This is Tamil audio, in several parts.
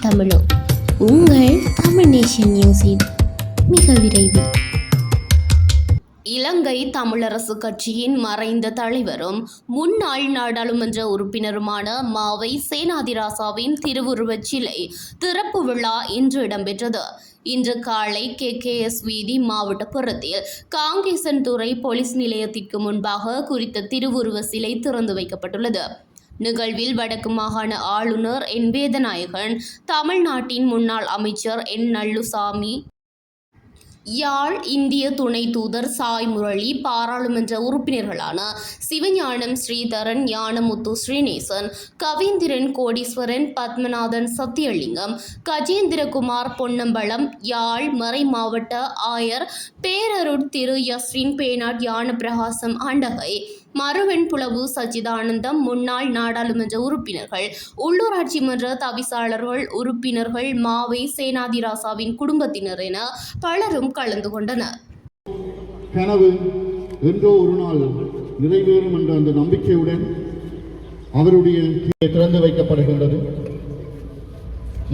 தமிழோ உங்கள் தமிழ் நேஷன் நியூஸின் மிக விரைவில். இலங்கை தமிழரசு கட்சியின் மறைந்த தலைவரும் முன்னாள் நாடாளுமன்ற உறுப்பினருமான மாவை சேனாதிராசாவின் திருவுருவச் சிலை திறப்பு விழா இன்று இடம்பெற்றது. இன்று காலை கே. கே. எஸ். வீதி மாவட்டப்புறத்தில் காங்கேசன்துறை போலீஸ் நிலையத்திற்கு முன்பாக குறித்த திருவுருவ சிலை திறந்து வைக்கப்பட்டுள்ளது. நிகழ்வில் வடக்கு மாகாண ஆளுநர் என். வேதநாயகன் தமிழ்நாட்டின் முன்னாள் அமைச்சர் என். நல்லுசாமி யாழ் இந்திய துணை தூதர் சாய் முரளி பாராளுமன்ற உறுப்பினர்களான சிவஞானம் ஸ்ரீதரன் ஞானமுத்து ஸ்ரீநேசன் கவீந்திரன் கோடீஸ்வரன் பத்மநாதன் சத்தியலிங்கம் கஜேந்திரகுமார் பொன்னம்பலம் யாழ் மறை மாவட்ட ஆயர் பேரருட் திரு. யஸ்ரின் பேனாட் ஞானப்பிரகாசம் ஆண்டகை மறுவெண்புலவு சச்சிதானந்தம் முன்னாள் நாடாளுமன்ற உறுப்பினர்கள். உள்ளூராட்சி மன்ற தவிசாளர்கள் உறுப்பினர்கள் மாவை சேனாதிராசாவின் குடும்பத்தினர் என பலரும் கலந்து கொண்டனர். கனவு என்றோ ஒரு நாள் நிறைவேறும் என்ற அந்த நம்பிக்கையுடன் அவருடைய திறந்து வைக்கப்படுகின்றது.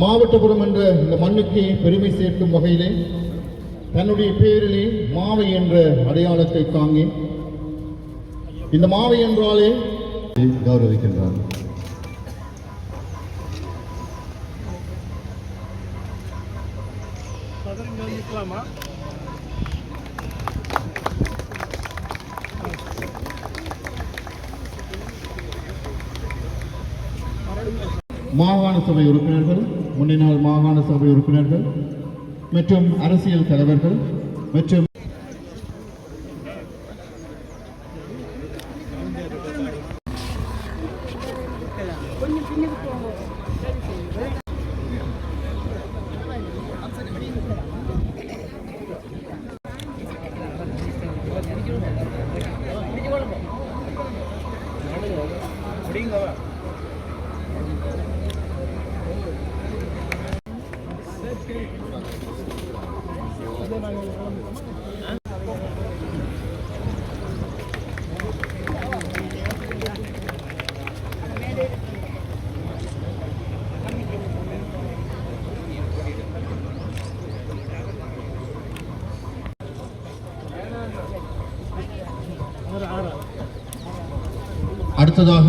மாவட்டபுரம் என்ற இந்த மண்ணுக்கு பெருமை சேர்க்கும் வகையிலே தன்னுடைய பேரிலே மாவை என்ற அடையாளத்தை தாங்கி இந்த மாவை என்றாலே கௌரவிக்கின்றார். மாகாண சபை உறுப்பினர்கள் முன்னாள் மாகாண சபை உறுப்பினர்கள் மற்றும் அரசியல் தலைவர்கள் மற்றும் அடுத்ததாக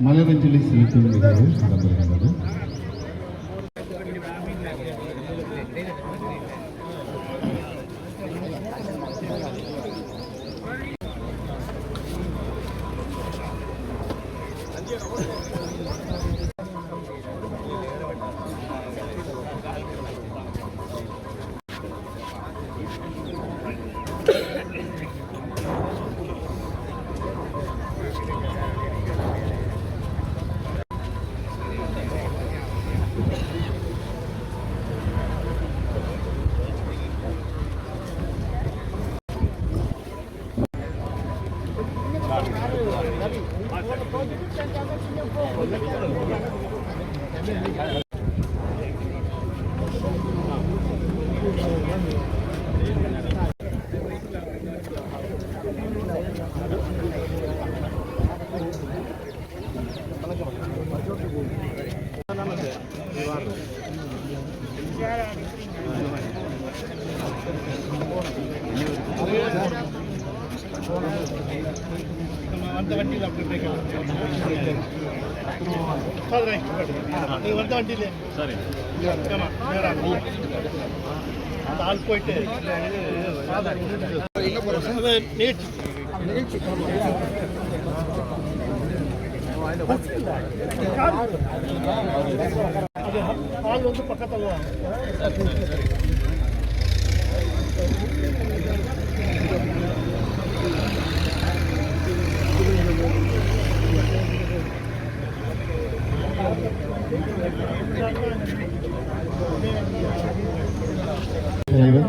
മലരഞ്ജലി സിൽക്കിൽ നിന്നാണ് அந்த வண்டியில் அப்படி பிரேக் சொல்கிறேன் நீங்கள் வந்த வண்டியில் சரி ஆமாம் நேரம் ஆள் போயிட்டு. அது ஆள் வந்து பக்கத்தில் தான். জায়গা